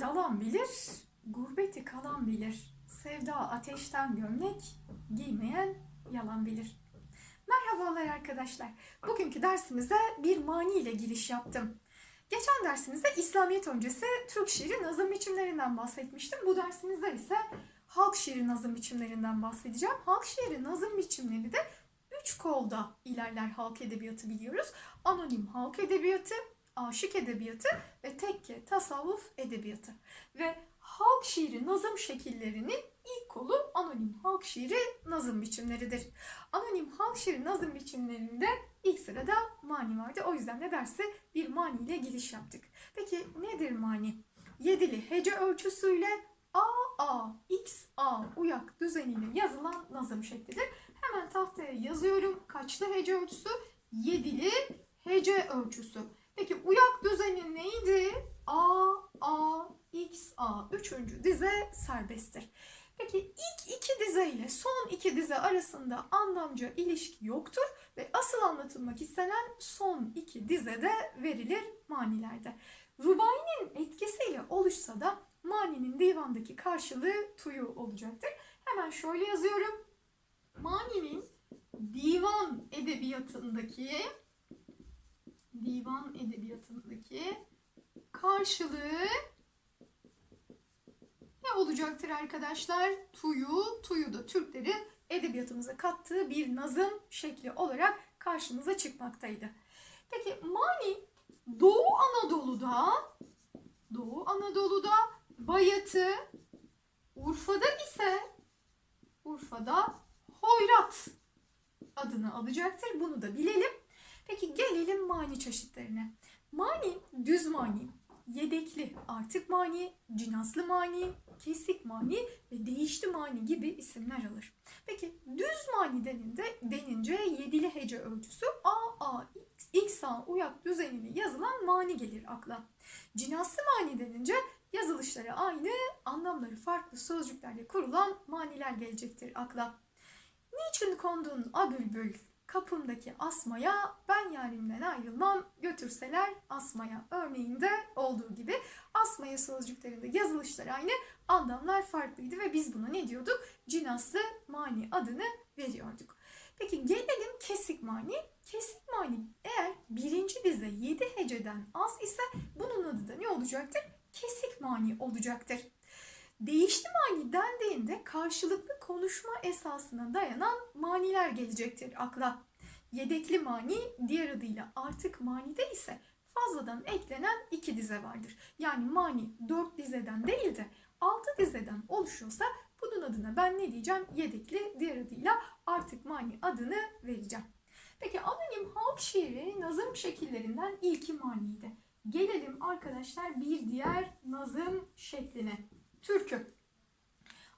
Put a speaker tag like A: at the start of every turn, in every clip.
A: Dalan bilir, gurbeti kalan bilir. Sevda ateşten gömlek, giymeyen yalan bilir. Merhabalar arkadaşlar. Bugünkü dersimize bir mani ile giriş yaptım. Geçen dersimizde İslamiyet öncesi Türk şiiri nazım biçimlerinden bahsetmiştim. Bu dersimizde ise halk şiiri nazım biçimlerinden bahsedeceğim. Halk şiiri nazım biçimleri de üç kolda ilerler halk edebiyatı biliyoruz. Anonim halk edebiyatı, aşık edebiyatı ve tekke tasavvuf edebiyatı. Ve halk şiiri nazım şekillerinin ilk kolu anonim halk şiiri nazım biçimleridir. Anonim halk şiiri nazım biçimlerinde ilk sırada mani vardı. O yüzden de derse bir mani ile giriş yaptık. Peki nedir mani? Yedili hece ölçüsüyle A, A, X, A uyak düzeniyle yazılan nazım şeklidir. Hemen tahtaya yazıyorum. Kaçlı hece ölçüsü? Yedili hece ölçüsü. Peki uyak düzeni neydi? A, A, X, A. Üçüncü dize serbesttir. Peki ilk iki dize ile son iki dize arasında anlamca ilişki yoktur ve asıl anlatılmak istenen son iki dizede verilir manilerde. Rubai'nin etkisiyle oluşsa da maninin divandaki karşılığı tuyu olacaktır. Hemen şöyle yazıyorum. Mani'nin divan edebiyatındaki divan edebiyatındaki karşılığı ne olacaktır arkadaşlar? Tuyu, tuyu da Türklerin edebiyatımıza kattığı bir nazım şekli olarak karşımıza çıkmaktaydı. Peki Mani Doğu Anadolu'da Doğu Anadolu'da Bayatı, Urfa'da ise Urfa'da Hoyrat adını alacaktır. Bunu da bilelim. Peki gelelim mani çeşitlerine. Mani düz mani, yedekli artık mani, cinaslı mani, kesik mani ve değişti mani gibi isimler alır. Peki düz mani deninde, denince yedili hece ölçüsü A, A, X, X, A uyak düzenini yazılan mani gelir akla. Cinaslı mani denince yazılışları aynı, anlamları farklı sözcüklerle kurulan maniler gelecektir akla. Niçin kondun a bülbül kapımdaki asmaya ben yarimden ayrılmam götürseler asmaya örneğinde olduğu gibi asmaya sözcüklerinde yazılışlar aynı anlamlar farklıydı ve biz buna ne diyorduk? Cinaslı mani adını veriyorduk. Peki gelelim kesik mani. Kesik mani eğer birinci dize 7 heceden az ise bunun adı da ne olacaktır? Kesik mani olacaktır. Değişti mani dendiğinde karşılıklı konuşma esasına dayanan maniler gelecektir akla. Yedekli mani diğer adıyla artık manide ise fazladan eklenen iki dize vardır. Yani mani dört dizeden değil de altı dizeden oluşuyorsa bunun adına ben ne diyeceğim? Yedekli diğer adıyla artık mani adını vereceğim. Peki anonim halk şiiri nazım şekillerinden ilki maniydi. Gelelim arkadaşlar bir diğer nazım şekline. Türkü.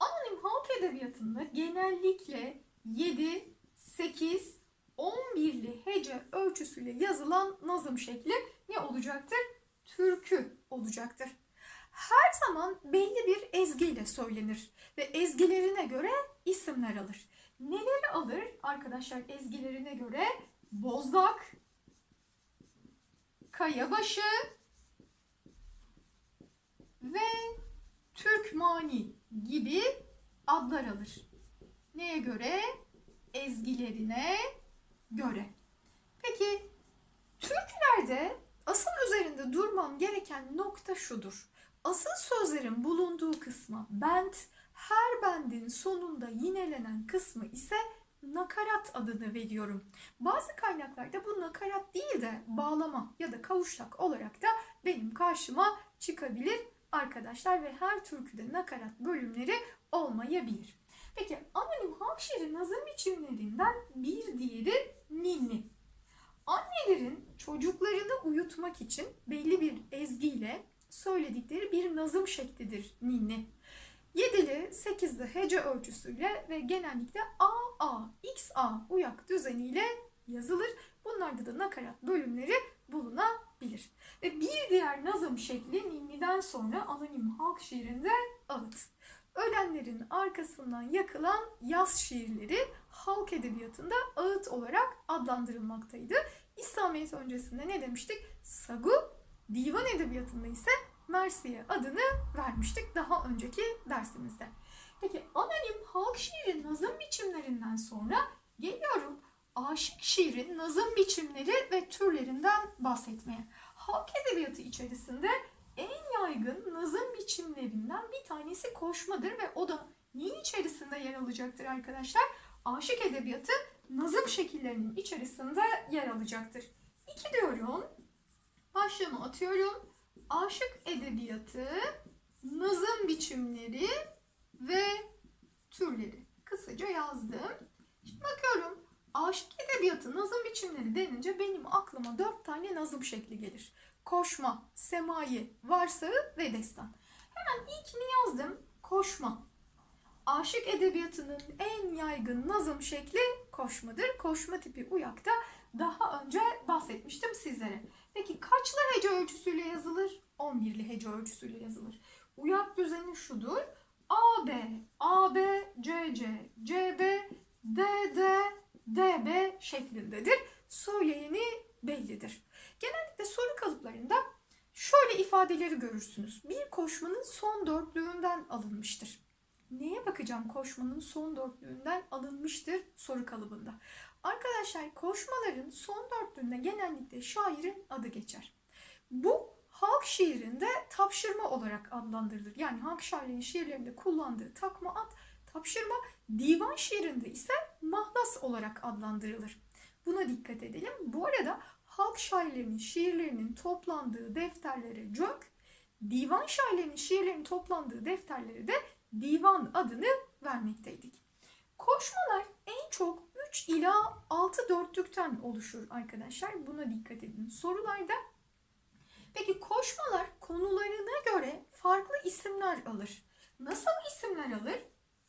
A: Anonim halk edebiyatında genellikle 7, 8, 11'li hece ölçüsüyle yazılan nazım şekli ne olacaktır? Türkü olacaktır. Her zaman belli bir ezgiyle söylenir ve ezgilerine göre isimler alır. Neleri alır arkadaşlar ezgilerine göre? Bozlak, Kayabaşı ve Türkmani gibi adlar alır. Neye göre? Ezgilerine göre. Peki türkülerde asıl üzerinde durmam gereken nokta şudur. Asıl sözlerin bulunduğu kısma bent, her bendin sonunda yinelenen kısmı ise nakarat adını veriyorum. Bazı kaynaklarda bu nakarat değil de bağlama ya da kavuşak olarak da benim karşıma çıkabilir arkadaşlar ve her türküde nakarat bölümleri olmayabilir. Peki anonim halk şiiri nazım biçimlerinden bir diğeri ninni. Annelerin çocuklarını uyutmak için belli bir ezgiyle söyledikleri bir nazım şeklidir ninni. Yedili, sekizli hece ölçüsüyle ve genellikle A, A, X, A uyak düzeniyle yazılır. Bunlarda da nakarat bölümleri bulunabilir. Ve bir diğer nazım şekli ninniden sonra anonim halk şiirinde ağıt. Ölenlerin arkasından yakılan yaz şiirleri halk edebiyatında ağıt olarak adlandırılmaktaydı. İslamiyet öncesinde ne demiştik? Sagu, divan edebiyatında ise Mersiye adını vermiştik daha önceki dersimizde. Peki anonim halk şiiri nazım biçimlerinden sonra geliyorum aşık şiirin nazım biçimleri ve türlerinden bahsetmeye. Halk edebiyatı içerisinde en yaygın nazım biçimlerinden bir tanesi koşmadır ve o da neyin içerisinde yer alacaktır arkadaşlar? Aşık edebiyatı nazım şekillerinin içerisinde yer alacaktır. İki diyorum. Başlığımı atıyorum. Aşık edebiyatı, nazım biçimleri ve türleri. Kısaca yazdım. Şimdi bakıyorum. Aşık edebiyatı, nazım biçimleri denince benim aklıma dört tane nazım şekli gelir. Koşma, semayi, varsağı ve destan. Hemen ilkini yazdım. Koşma. Aşık edebiyatının en yaygın nazım şekli koşmadır. Koşma tipi uyakta daha önce bahsetmiştim sizlere. Peki kaçlı hece ölçüsüyle yazılır? 11'li hece ölçüsüyle yazılır. Uyak düzeni şudur. A B, A B, C C, C B, D D, D B şeklindedir. Söyleyeni bellidir. Genellikle soru kalıplarında şöyle ifadeleri görürsünüz. Bir koşmanın son dörtlüğünden alınmıştır. Neye bakacağım koşmanın son dörtlüğünden alınmıştır soru kalıbında. Arkadaşlar koşmaların son dörtlüğünde genellikle şairin adı geçer. Bu halk şiirinde tapşırma olarak adlandırılır. Yani halk şairinin şiirlerinde kullandığı takma ad tapşırma, divan şiirinde ise mahlas olarak adlandırılır. Buna dikkat edelim. Bu arada halk şairlerinin şiirlerinin toplandığı defterlere cök, divan şairlerinin şiirlerinin toplandığı defterlere de divan adını vermekteydik. Koşmalar en çok 3 ila 6 dörtlükten oluşur arkadaşlar. Buna dikkat edin sorularda. Peki koşmalar konularına göre farklı isimler alır. Nasıl isimler alır?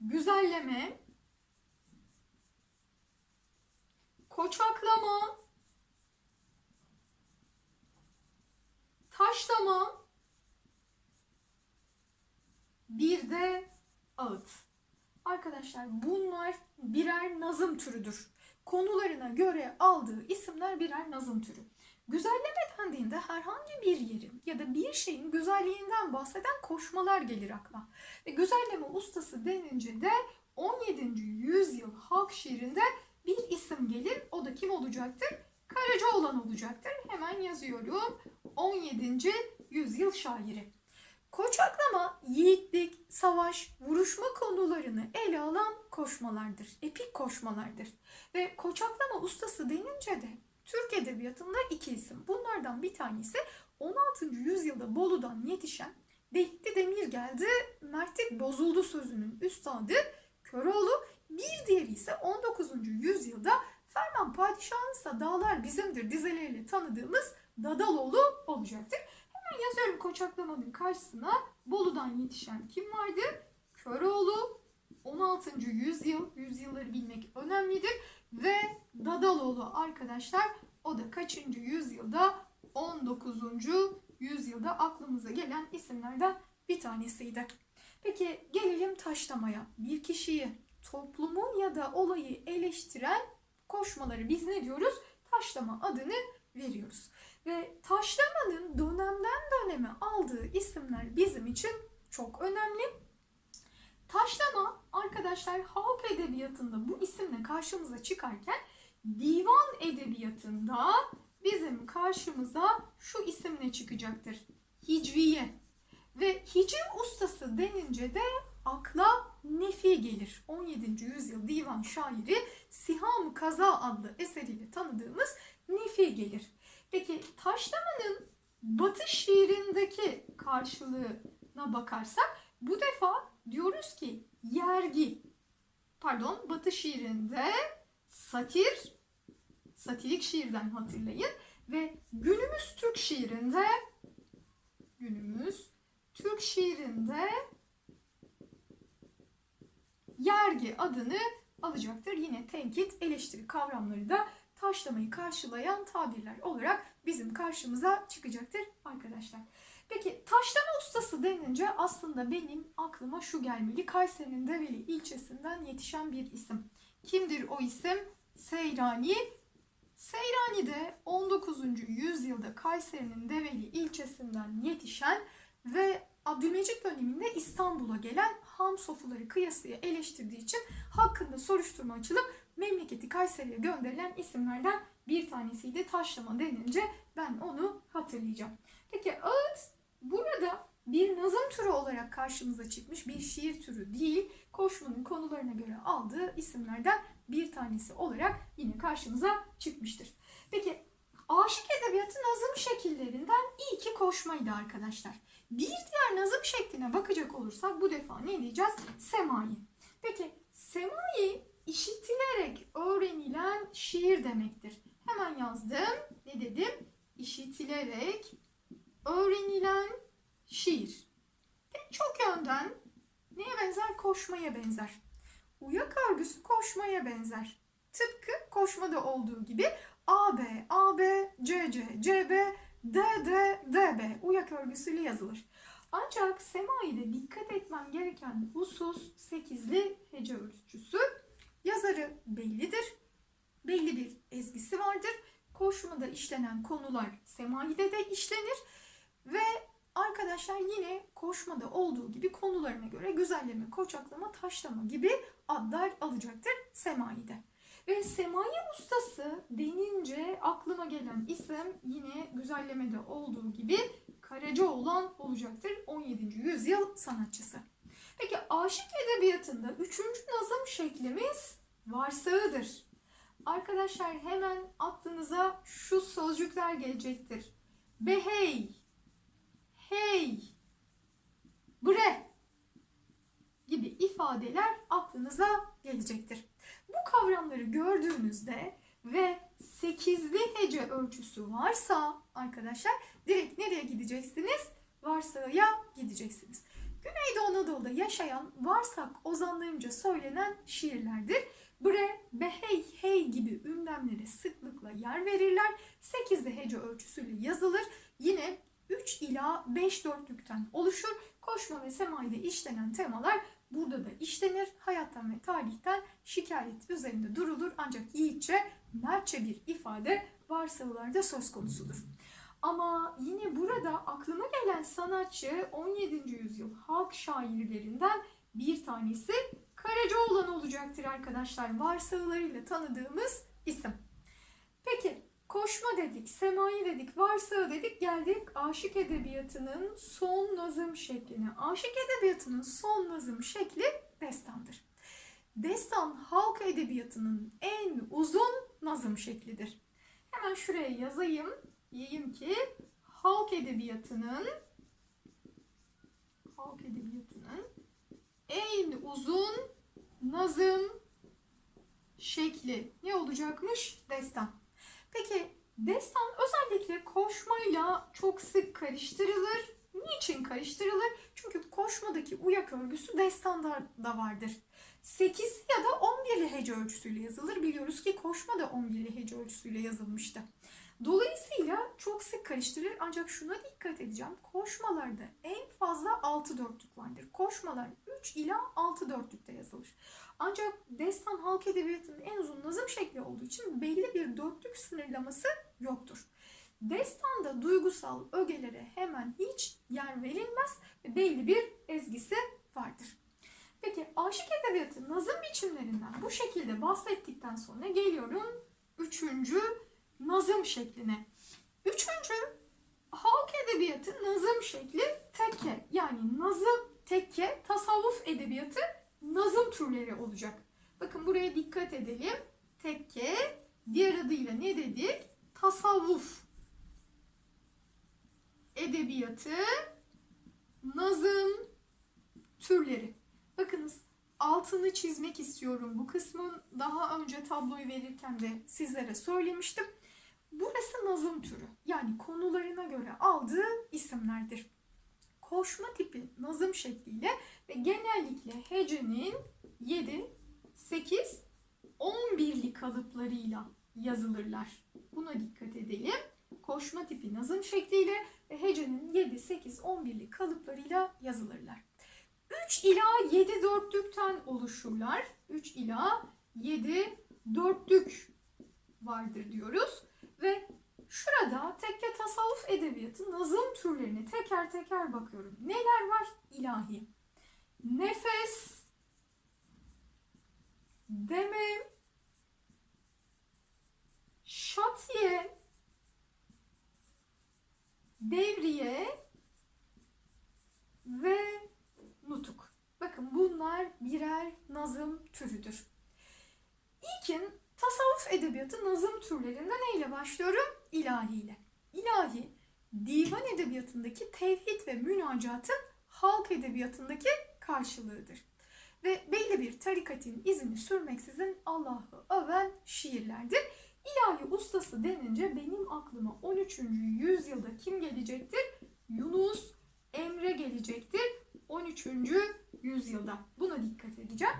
A: Güzelleme, koçaklama, taşlama, bir de ağıt. Arkadaşlar bunlar birer nazım türüdür. Konularına göre aldığı isimler birer nazım türü. Güzelleme dendiğinde herhangi bir yerin ya da bir şeyin güzelliğinden bahseden koşmalar gelir akla. Ve güzelleme ustası denince de 17. yüzyıl halk şiirinde bir isim gelir. O da kim olacaktır? Karacaoğlan olacaktır. Hemen yazıyorum. 17. yüzyıl şairi. Koçaklama, yiğitlik, savaş, vuruşma konularını ele alan koşmalardır. Epik koşmalardır. Ve koçaklama ustası denince de Türk Edebiyatı'nda iki isim. Bunlardan bir tanesi 16. yüzyılda Bolu'dan yetişen Delikli Demir geldi, mertlik bozuldu sözünün üstadı Köroğlu. Bir diğeri ise 19. yüzyılda Ferman Padişah'ınsa dağlar bizimdir dizeleriyle tanıdığımız Dadaloğlu olacaktır. Hemen yazıyorum Koçaklamanın karşısına Bolu'dan yetişen kim vardı? Köroğlu 16. yüzyıl, yüzyılları bilmek önemlidir. Ve Dadaloğlu arkadaşlar o da kaçıncı yüzyılda? 19. yüzyılda aklımıza gelen isimlerden bir tanesiydi. Peki gelelim taşlamaya. Bir kişiyi, toplumu ya da olayı eleştiren koşmaları biz ne diyoruz? Taşlama adını veriyoruz. Ve taşlamanın dönemden döneme aldığı isimler bizim için çok önemli. Taşlama arkadaşlar halk edebiyatında bu isimle karşımıza çıkarken divan edebiyatında bizim karşımıza şu isimle çıkacaktır. Hicriye. Ve hicr ustası denince de akla Nefi gelir. 17. yüzyıl divan şairi Siham Kaza adlı eseriyle tanıdığımız Nefi gelir. Peki taşlamanın batı şiirindeki karşılığına bakarsak bu defa diyoruz ki yergi pardon batı şiirinde satir satirik şiirden hatırlayın ve günümüz Türk şiirinde günümüz Türk şiirinde yergi adını alacaktır. Yine tenkit, eleştiri kavramları da taşlamayı karşılayan tabirler olarak bizim karşımıza çıkacaktır arkadaşlar. Peki taşlama ustası denince aslında benim aklıma şu gelmeli. Kayseri'nin Develi ilçesinden yetişen bir isim. Kimdir o isim? Seyrani. Seyrani de 19. yüzyılda Kayseri'nin Develi ilçesinden yetişen ve Abdülmecit döneminde İstanbul'a gelen ham sofuları kıyasıya eleştirdiği için hakkında soruşturma açılıp memleketi Kayseri'ye gönderilen isimlerden bir tanesiydi. Taşlama denince ben onu hatırlayacağım. Peki ağıt burada bir nazım türü olarak karşımıza çıkmış bir şiir türü değil. Koşmanın konularına göre aldığı isimlerden bir tanesi olarak yine karşımıza çıkmıştır. Peki aşık edebiyatı nazım şekillerinden ilki koşmaydı arkadaşlar. Bir diğer nazım şekline bakacak olursak bu defa ne diyeceğiz? Semai. Peki semai işitilerek öğrenilen şiir demektir. Hemen yazdım. Ne dedim? İşitilerek öğrenilen şiir. Pek çok yönden neye benzer? Koşmaya benzer. Uyak örgüsü koşmaya benzer. Tıpkı koşmada olduğu gibi AB, AB, CC, CB, DD, DB uyak örgüsüyle yazılır. Ancak semai'de dikkat etmen gereken husus 8'li hece ölçüsü. Yazarı bellidir. Belli bir ezgisi vardır. Koşmada işlenen konular semai'de de işlenir. Ve arkadaşlar yine koşmada olduğu gibi konularına göre güzelleme, koçaklama, taşlama gibi adlar alacaktır semai'de. Ve semai ustası denince aklıma gelen isim yine güzellemede olduğu gibi Karacaoğlan olacaktır. 17. yüzyıl sanatçısı. Peki aşık edebiyatında üçüncü nazım şeklimiz varsağıdır. Arkadaşlar hemen aklınıza şu sözcükler gelecektir. Behey, hey, bre gibi ifadeler aklınıza gelecektir. Bu kavramları gördüğünüzde ve 8'li hece ölçüsü varsa arkadaşlar direkt nereye gideceksiniz? Varsağıya gideceksiniz. Güneydoğu Anadolu'da yaşayan varsak ozanlarınca söylenen şiirlerdir. Bre, behey, hey gibi ünlemlere sıklıkla yer verirler. 8'li hece ölçüsüyle yazılır. Yine 3 ila 5 dörtlükten oluşur. Koşma ve semaide işlenen temalar burada da işlenir. Hayattan ve tarihten şikayet üzerinde durulur. Ancak yiğitçe, mertçe bir ifade varsayılarda söz konusudur. Ama yine burada aklıma gelen sanatçı 17. yüzyıl halk şairlerinden bir tanesi Karacaoğlan olacaktır arkadaşlar. Varsayılarıyla tanıdığımız isim. Koşma dedik, semai dedik, varsağı dedik geldik aşık edebiyatının son nazım şekline. Aşık edebiyatının son nazım şekli destandır. Destan halk edebiyatının en uzun nazım şeklidir. Hemen şuraya yazayım. Diyeyim ki halk edebiyatının halk edebiyatının en uzun nazım şekli ne olacakmış? Destan. Peki destan özellikle koşmayla çok sık karıştırılır. Niçin karıştırılır? Çünkü koşmadaki uyak örgüsü destanda da vardır. 8 ya da 11'li hece ölçüsüyle yazılır. Biliyoruz ki koşma da 11'li hece ölçüsüyle yazılmıştı. Dolayısıyla çok sık karıştırır ancak şuna dikkat edeceğim. Koşmalarda en fazla 6 dörtlük vardır. Koşmalar 3 ila 6 dörtlükte yazılır. Ancak destan halk edebiyatının en uzun nazım şekli olduğu için belli bir dörtlük sınırlaması yoktur. Destanda duygusal ögelere hemen hiç yer verilmez ve belli bir ezgisi vardır. Peki aşık edebiyatı nazım biçimlerinden bu şekilde bahsettikten sonra geliyorum üçüncü nazım şekline. Üçüncü halk edebiyatı nazım şekli tekke yani nazım tekke tasavvuf edebiyatı nazım türleri olacak. Bakın buraya dikkat edelim. Tekke diğer adıyla ne dedik? Tasavvuf edebiyatı nazım türleri. Bakınız altını çizmek istiyorum. Bu kısmın daha önce tabloyu verirken de sizlere söylemiştim. Burası nazım türü. Yani konularına göre aldığı isimlerdir. Koşma tipi nazım şekliyle ve genellikle hecenin 7, 8, 11'li kalıplarıyla yazılırlar. Buna dikkat edelim. Koşma tipi nazım şekliyle ve hecenin 7, 8, 11'li kalıplarıyla yazılırlar. 3 ila 7 dörtlükten oluşurlar. 3 ila 7 dörtlük vardır diyoruz. Ve Şurada tekke tasavvuf edebiyatı nazım türlerini teker teker bakıyorum. Neler var? İlahi. Nefes, demem, şatiye, devriye ve nutuk. Bakın bunlar birer nazım türüdür. İlkin tasavvuf edebiyatı nazım türlerinde neyle başlıyorum? İlahi ile. İlahi, divan edebiyatındaki tevhid ve münacatın halk edebiyatındaki karşılığıdır. Ve belli bir tarikatın izini sürmeksizin Allah'ı öven şiirlerdir. İlahi ustası denince benim aklıma 13. yüzyılda kim gelecektir? Yunus Emre gelecektir 13. yüzyılda. Buna dikkat edeceğim.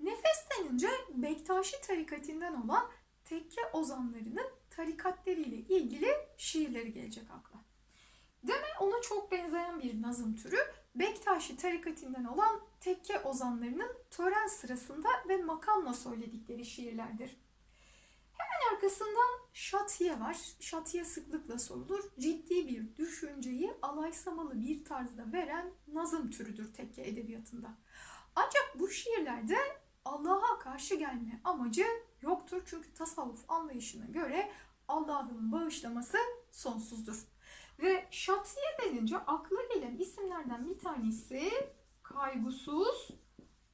A: Nefes denince Bektaşi tarikatinden olan tekke ozanlarının tarikatleriyle ilgili şiirleri gelecek akla. Deme ona çok benzeyen bir nazım türü Bektaşi tarikatinden olan tekke ozanlarının tören sırasında ve makamla söyledikleri şiirlerdir. Hemen arkasından şatiye var. Şatiye sıklıkla sorulur. Ciddi bir düşünceyi alaysamalı bir tarzda veren nazım türüdür tekke edebiyatında. Ancak bu şiirlerde Allah'a karşı gelme amacı yoktur. Çünkü tasavvuf anlayışına göre Allah'ın bağışlaması sonsuzdur. Ve şatiye denince akla gelen isimlerden bir tanesi kaygısız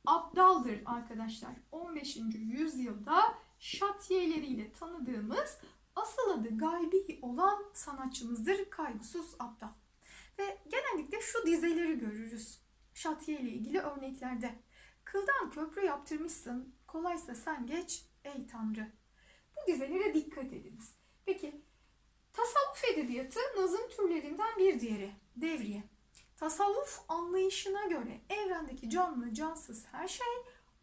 A: Abdal'dır arkadaşlar. 15. yüzyılda şatiyeleriyle tanıdığımız asıl adı gaybi olan sanatçımızdır Kaygısız Abdal. Ve genellikle şu dizeleri görürüz şatiye ile ilgili örneklerde. Kıldan köprü yaptırmışsın, kolaysa sen geç ey Tanrı. Bu dizelere dikkat ediniz. Peki tasavvuf edebiyatı nazım türlerinden bir diğeri, devriye. Tasavvuf anlayışına göre evrendeki canlı cansız her şey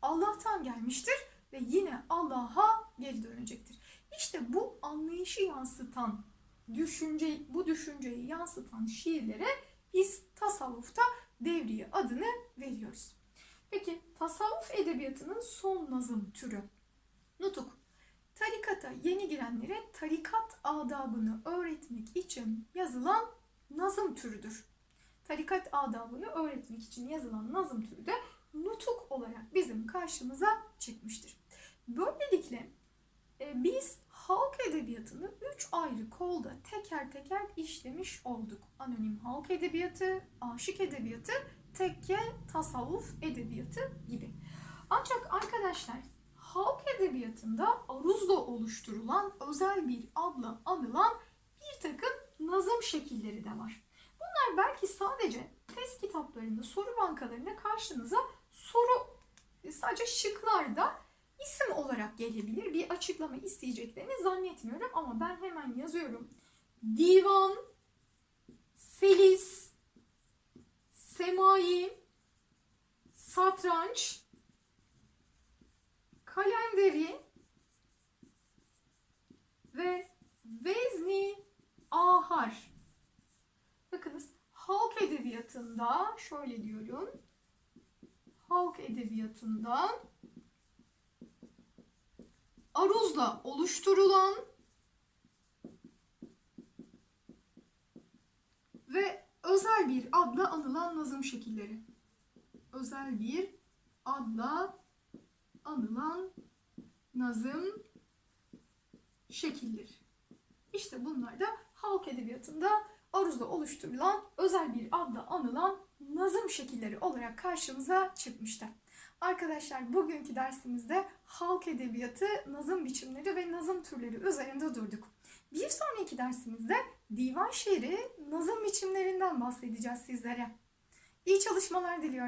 A: Allah'tan gelmiştir ve yine Allah'a geri dönecektir. İşte bu anlayışı yansıtan düşünce, bu düşünceyi yansıtan şiirlere biz tasavvufta devriye adını veriyoruz. Peki tasavvuf edebiyatının son nazım türü nutuk. Tarikata yeni girenlere tarikat adabını öğretmek için yazılan nazım türüdür. Tarikat adabını öğretmek için yazılan nazım türü de nutuk olarak bizim karşımıza çıkmıştır. Böylelikle e, biz halk edebiyatını üç ayrı kolda teker teker işlemiş olduk. Anonim halk edebiyatı, aşık edebiyatı, tekke, tasavvuf edebiyatı gibi. Ancak arkadaşlar halk edebiyatında aruzla oluşturulan özel bir adla anılan bir takım nazım şekilleri de var. Bunlar belki sadece test kitaplarında, soru bankalarında karşınıza soru sadece şıklarda isim olarak gelebilir. Bir açıklama isteyeceklerini zannetmiyorum ama ben hemen yazıyorum. Divan, selis, semai, satranç, kalenderi ve vezni ahar. Bakınız halk edebiyatında şöyle diyorum. Halk edebiyatında aruzla oluşturulan ve özel bir adla anılan nazım şekilleri. Özel bir adla anılan nazım şekilleri. İşte bunlar da halk edebiyatında aruzla oluşturulan özel bir adla anılan nazım şekilleri olarak karşımıza çıkmıştı. Arkadaşlar bugünkü dersimizde halk edebiyatı, nazım biçimleri ve nazım türleri üzerinde durduk. Bir sonraki dersimizde divan şiiri, nazım biçimlerinden bahsedeceğiz sizlere. İyi çalışmalar diliyorum.